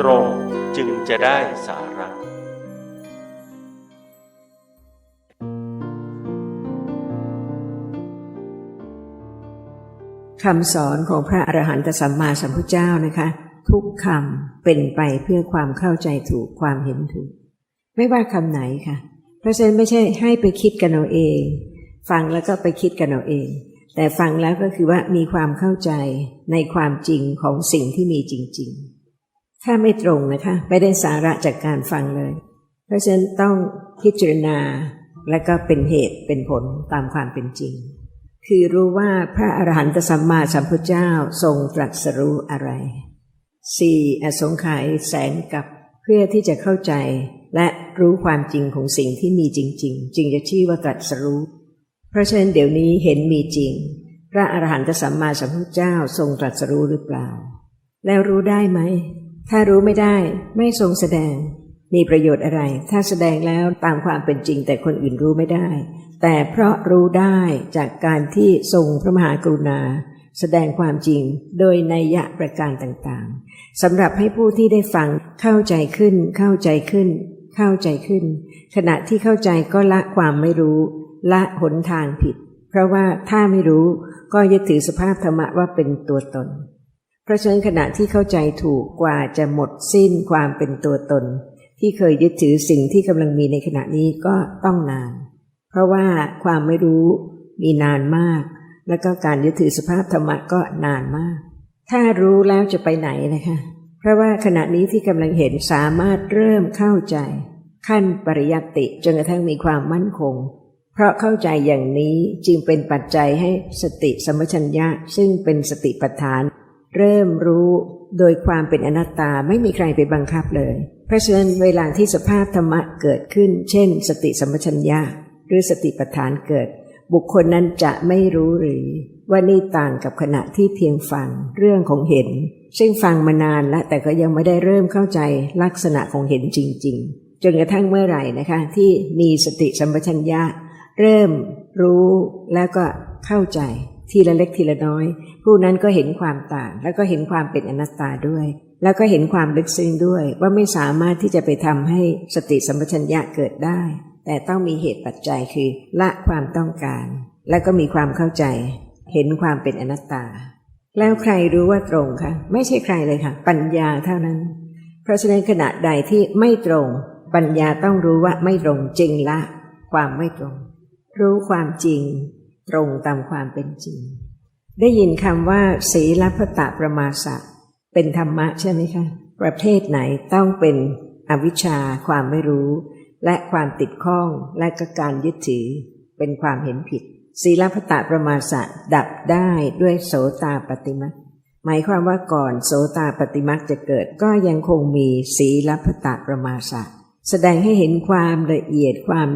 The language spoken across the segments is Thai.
ตรงจึงจะได้สาระคำสอนของพระอรหันตสัมมาสัมพุทธเจ้านะคะ ทุกคำเป็นไปเพื่อความเข้าใจถูกความเห็นถูก ไม่ว่าคำไหนค่ะ เพราะฉะนั้นไม่ใช่ให้ไปคิดกันเอาเอง ฟังแล้วก็ไปคิดกันเอาเอง แต่ฟังแล้วก็คือว่ามีความเข้าใจในความจริงของสิ่งที่มีจริง ๆ ถ้าไม่ตรงนะคะ ไม่ได้สาระจากการฟังเลย เพราะฉะนั้นต้องพิจารณาและก็เป็นเหตุเป็นผลตามความเป็นจริง คือรู้ว่าพระอรหันตสัมมาสัมพุทธเจ้าทรงตรัสรู้อะไรสี่อสงไขยแสนกับเพื่อที่จะเข้าใจ และรู้ความจริงของสิ่งที่มีจริง ๆ จึงจะชื่อว่าตรัสรู้ เพราะฉะนั้นเดี๋ยวนี้เห็นมีจริง พระอรหันตสัมมาสัมพุทธเจ้าทรงตรัสรู้หรือเปล่า แล้วรู้ได้ไหม ถ้ารู้ไม่ได้ไม่ทรงแสดง มีประโยชน์อะไร ถ้าแสดงแล้วตามความเป็นจริงแต่คนอื่นรู้ไม่ได้ แต่เพราะรู้ได้จากการที่ทรงพระมหากรุณา แสดงความจริงโดยนัยยะประการต่างๆสำหรับให้ผู้ที่ได้ฟังเข้าใจขึ้น เข้าใจขึ้น เข้าใจขึ้น ขณะที่เข้าใจก็ละความไม่รู้ ละหนทางผิด เพราะว่าถ้าไม่รู้ก็ยึดถือสภาพธรรมะว่าเป็นตัวตน เพราะฉะนั้นขณะที่เข้าใจถูกกว่าจะหมดสิ้นความเป็นตัวตน ที่เคยยึดถือสิ่งที่กำลังมีในขณะนี้ก็ต้องนาน เพราะว่าความไม่รู้มีนานมาก แล้วก็การยึดถือสภาพธรรมะก็นานมาก ถ้ารู้แล้วจะไปไหนนะคะ เพราะว่าขณะนี้ที่กำลังเห็นสามารถเริ่มเข้าใจ ขั้นปริยัติจนกระทั่งมีความมั่นคง เพราะเข้าใจอย่างนี้จึงเป็นปัจจัยให้สติสมปชัญญะ ซึ่งเป็นสติปัฏฐาน เริ่มรู้โดยความเป็นอนัตตาไม่มีใครไปบังคับเลย เพราะฉะนั้นเวลาที่สภาพธรรมะเกิดขึ้น เช่น สติสัมปชัญญะหรือสติปัฏฐานเกิด บุคคลนั้นจะไม่รู้หรือว่านี่ต่างกับขณะที่เพียงฟังเรื่องของเห็น ซึ่งฟังมานานแล้วแต่ก็ยังไม่ได้เริ่มเข้าใจลักษณะของเห็นจริง ๆ จนกระทั่งเมื่อไหร่นะคะ ที่มีสติสัมปชัญญะ เริ่มรู้แล้วก็เข้าใจ ทีละเล็กทีละน้อย ผู้นั้นก็เห็นความต่าง แล้วก็เห็นความเป็นอนัตตาด้วย แล้วก็เห็นความลึกซึ้งด้วย ว่าไม่สามารถที่จะไปทำให้สติสัมปชัญญะเกิดได้ แต่ต้องมีเหตุปัจจัยคือละความต้องการ แล้วก็มีความเข้าใจ เห็นความเป็นอนัตตา แล้วใครรู้ว่าตรงคะไม่ใช่ใครเลยค่ะ ปัญญาเท่านั้น เพราะฉะนั้นขณะใดที่ไม่ตรง ปัญญาต้องรู้ว่าไม่ตรงจริงละ ความไม่ตรง รู้ความจริง ตรงตามความเป็นจริง ได้ยินคำว่าศีลพตะประมาสะเป็นธรรมะใช่ไหมคะ ประเภทไหนต้องเป็นอวิชชาความไม่รู้ และความติดข้องและก็การยึดถือเป็นความเห็นผิด ศีลพตะประมาสะดับได้ด้วยโสตาปฏิมักหมายความว่าก่อนโสตาปฏิมักจะเกิดก็ยังคงมีศีลพตะประมาสะแสดงให้เห็นความละเอียดความ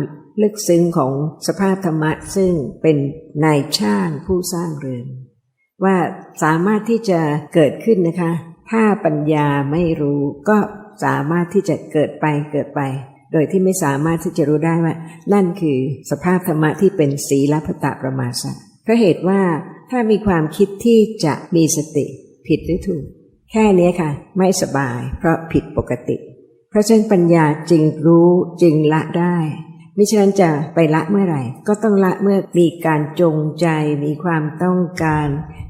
ลึกซึ้งของสภาพธรรมะซึ่งเป็นนายช่างผู้สร้างเรือนว่าสามารถที่จะเกิดขึ้นนะคะ ถ้าปัญญาไม่รู้ก็สามารถที่จะเกิดไปเกิดไป โดยที่ไม่สามารถที่จะรู้ได้ว่า นั่นคือสภาพธรรมะที่เป็นศีลพตะประมาสะเพราะเหตุว่าถ้ามีความคิดที่จะมีสติผิดหรือถูก แค่นี้ค่ะ ไม่สบายเพราะผิดปกติ เพราะฉะนั้นปัญญาจึงรู้จึงละได้ มิฉะนั้นจะไปละเมื่อไหร่ ก็ต้องละเมื่อมีการจงใจ มีความต้องการ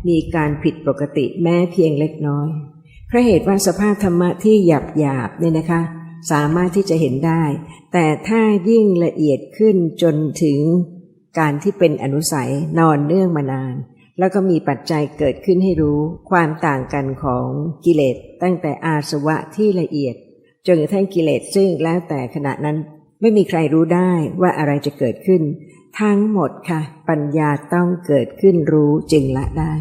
มีการผิดปกติแม้เพียงเล็กน้อยเพราะเหตุว่าสภาพธรรมะที่หยาบหยาบเนี่ยนะคะ สามารถที่จะเห็นได้ แต่ถ้ายิ่งละเอียดขึ้นจนถึงการที่เป็นอนุสัยนอนเนื่องมานาน แล้วก็มีปัจจัยเกิดขึ้นให้รู้ความต่างกันของกิเลสตั้งแต่อาสวะที่ละเอียดจนกระทั่งกิเลสซึ่งแล้วแต่ขณะนั้น ไม่มีใครรู้ได้ว่าอะไรจะเกิดขึ้น ทั้งหมดค่ะ ปัญญาต้องเกิดขึ้นรู้จึงละได้